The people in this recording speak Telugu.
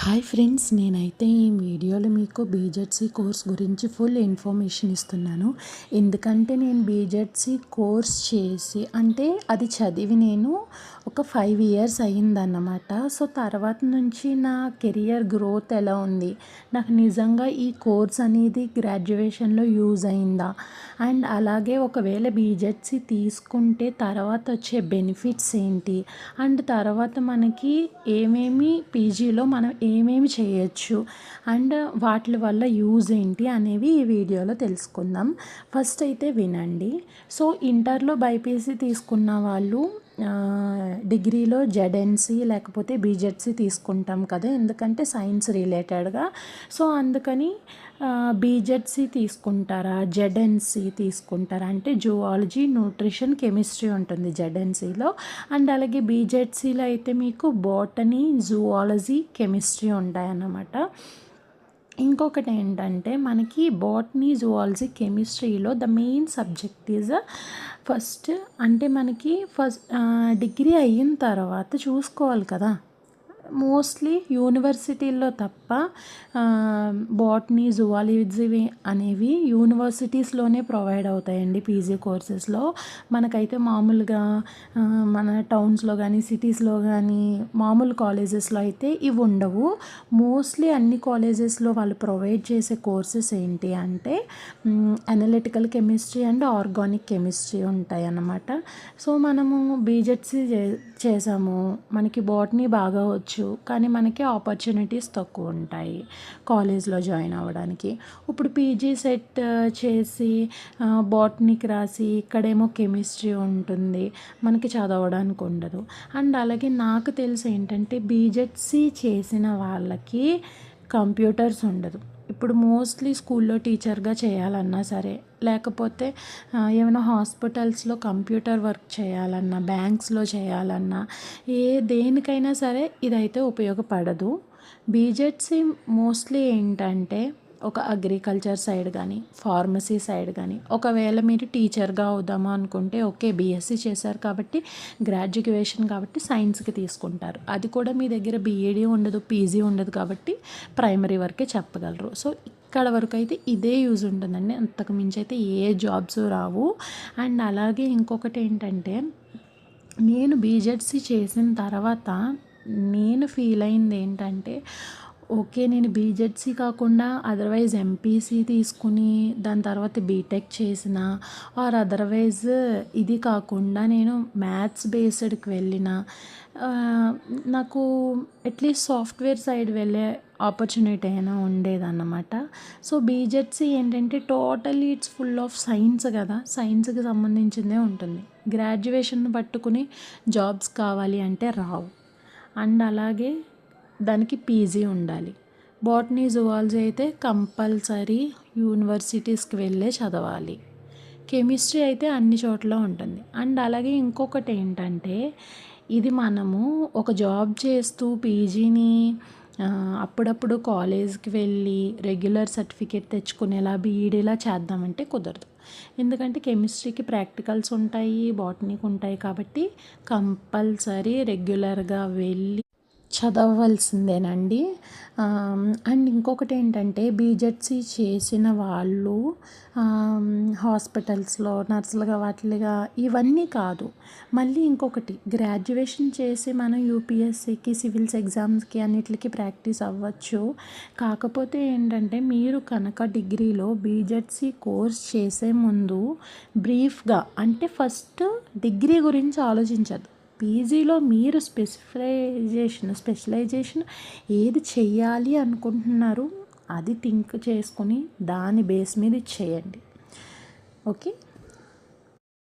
హాయ్ ఫ్రెండ్స్ నేనైతే ఈ వీడియోలో మీకు బీజెడ్సీ కోర్స్ గురించి ఫుల్ ఇన్ఫర్మేషన్ ఇస్తున్నాను. ఎందుకంటే నేను బీజెడ్సీ కోర్స్ చేసి అంటే అది చదివి నేను ఒక ఫైవ్ ఇయర్స్ అయిందన్నమాట. సో తర్వాత నుంచి నా కెరియర్ గ్రోత్ ఎలా ఉంది? నాకు నిజంగా ఈ కోర్స్ అనేది గ్రాడ్యుయేషన్లో యూజ్ అయిందా? అండ్ అలాగే ఒకవేళ బీజెడ్సీ తీసుకుంటే తర్వాత వచ్చే బెనిఫిట్స్ ఏంటి? అండ్ తర్వాత మనకి ఏమేమి పీజీలో మనం ఏమేమి చేయొచ్చు అండ్ వాటి వల్ల యూజ్ ఏంటి అనేవి ఈ వీడియోలో తెలుసుకుందాం. ఫస్ట్ అయితే వినండి. సో ఇంటర్లో బైపీసీ తీసుకున్న వాళ్ళు డిగ్రీలో జెడ్ఎన్సీ లేకపోతే బీజెడ్సీ తీసుకుంటాం కదా ఎందుకంటే సైన్స్ రిలేటెడ్గా. సో అందుకని బీజెడ్సీ తీసుకుంటారా? జెడ్ఎన్సీ తీసుకుంటారా? అంటే జువాలజీ న్యూట్రిషన్ కెమిస్ట్రీ ఉంటుంది జెడ్ఎన్సీలో అండ్ అలాగే బీజెడ్సీలో అయితే మీకు బోటనీ జువాలజీ కెమిస్ట్రీ ఉంటాయన్నమాట. ఇంకొకటి ఏంటంటే మనకి బాటనీ జువాలజీ కెమిస్ట్రీలో the main subject is first అంటే మనకి ఫస్ట్ డిగ్రీ అయిన తర్వాత చూసుకోవాలి కదా. మోస్ట్లీ యూనివర్సిటీల్లో తప్ప బాటనీ జువాలజీ అనేవి యూనివర్సిటీస్లోనే ప్రొవైడ్ అవుతాయండి పీజీ కోర్సెస్లో. మనకైతే మామూలుగా మన టౌన్స్లో కానీ సిటీస్లో కానీ మామూలు కాలేజెస్లో అయితే ఇవి ఉండవు. మోస్ట్లీ అన్ని కాలేజెస్లో వాళ్ళు ప్రొవైడ్ చేసే కోర్సెస్ ఏంటి అంటే analytical chemistry and organic chemistry ఉంటాయి అన్నమాట సో మనము బీజెడ్సీ చేసాము. మనకి బాటనీ బాగా వచ్చు చేయొచ్చు కానీ మనకి ఆపర్చునిటీస్ తక్కువ ఉంటాయి కాలేజ్లో జాయిన్ అవ్వడానికి. ఇప్పుడు పీజీ సెట్ చేసి బాటనీకి రాసి ఇక్కడేమో కెమిస్ట్రీ ఉంటుంది మనకి చదవడానికి ఉండదు. అండ్ అలాగే నాకు తెలిసి ఏంటంటే బీజెట్సీ చేసిన వాళ్ళకి కంప్యూటర్స్ ఉండదు. ఇప్పుడు మోస్ట్లీ స్కూల్లో టీచర్గా చేయాలన్నా సరే లేకపోతే ఏమైనా హాస్పిటల్స్లో కంప్యూటర్ వర్క్ చేయాలన్నా బ్యాంక్స్లో చేయాలన్నా ఏ దేనికైనా సరే ఇదైతే ఉపయోగపడదు. బీజెడ్సీ మోస్ట్లీ ఏంటంటే ఒక అగ్రికల్చర్ సైడ్ కానీ ఫార్మసీ సైడ్ కానీ ఒకవేళ మీరు టీచర్గా అవుదామా అనుకుంటే ఓకే బీఎస్సీ చేశారు కాబట్టి గ్రాడ్యుయేషన్ కాబట్టి సైన్స్కి తీసుకుంటారు. అది కూడా మీ దగ్గర బీఏడీ ఉండదు పీజీ ఉండదు కాబట్టి ప్రైమరీ వరకే చెప్పగలరు. సో ఇక్కడ వరకు అయితే ఇదే యూజ్ ఉంటుందండి. అంతకు మించి అయితే ఏ జాబ్స్ రావు. అండ్ అలాగే ఇంకొకటి ఏంటంటే నేను బీజెడ్సీ చేసిన తర్వాత నేను ఫీల్ అయింది ఏంటంటే ఓకే నేను బీజెడ్సీ కాకుండా అదర్వైజ్ ఎంపీసీ తీసుకుని దాని తర్వాత బీటెక్ చేసిన ఆర్ అదర్వైజ్ ఇది కాకుండా నేను మ్యాథ్స్ బేస్డ్కి వెళ్ళిన నాకు అట్లీస్ట్ సాఫ్ట్వేర్ సైడ్ వెళ్ళే ఆపర్చునిటీ అయినా ఉండేదన్నమాట. సో బీజెడ్సీ ఏంటంటే totally it's full of science కదా. సైన్స్కి సంబంధించిందే ఉంటుంది. గ్రాడ్యుయేషన్ పట్టుకుని జాబ్స్ కావాలి అంటే రావు. అండ్ అలాగే దానికి పీజీ ఉండాలి. బాటనీ జువాలజీ అయితే కంపల్సరీ యూనివర్సిటీస్కి వెళ్ళే చదవాలి. కెమిస్ట్రీ అయితే అన్ని చోట్ల ఉంటుంది. అండ్ అలాగే ఇంకొకటి ఏంటంటే ఇది మనము ఒక జాబ్ చేస్తూ పీజీని అప్పుడప్పుడు కాలేజ్కి వెళ్ళి రెగ్యులర్ సర్టిఫికేట్ తెచ్చుకునేలా బీఈడీలా చేద్దామంటే కుదరదు. ఎందుకంటే కెమిస్ట్రీకి ప్రాక్టికల్స్ ఉంటాయి బాటనీకి ఉంటాయి కాబట్టి కంపల్సరీ రెగ్యులర్గా వెళ్ళి చదవవలసిందేనండి. అండ్ ఇంకొకటి ఏంటంటే బీజెడ్సీ చేసిన వాళ్ళు హాస్పిటల్స్లో నర్సులుగా వాటిలుగా ఇవన్నీ కాదు. మళ్ళీ ఇంకొకటి గ్రాడ్యుయేషన్ చేసి మనం యూపీఎస్సీకి సివిల్స్ ఎగ్జామ్స్కి అన్నిటికి ప్రాక్టీస్ అవ్వచ్చు. కాకపోతే ఏంటంటే మీరు కనుక డిగ్రీలో బీజెడ్సీ కోర్స్ చేసే ముందు బ్రీఫ్గా అంటే ఫస్ట్ డిగ్రీ గురించి ఆలోచించదు పీజీలో మీరు స్పెసిఫైజేషన్ స్పెషలైజేషన్ ఏది చెయ్యాలి అనుకుంటున్నారు అది థింక్ చేసుకొని దాని బేస్ మీద చేయండి. ఓకే?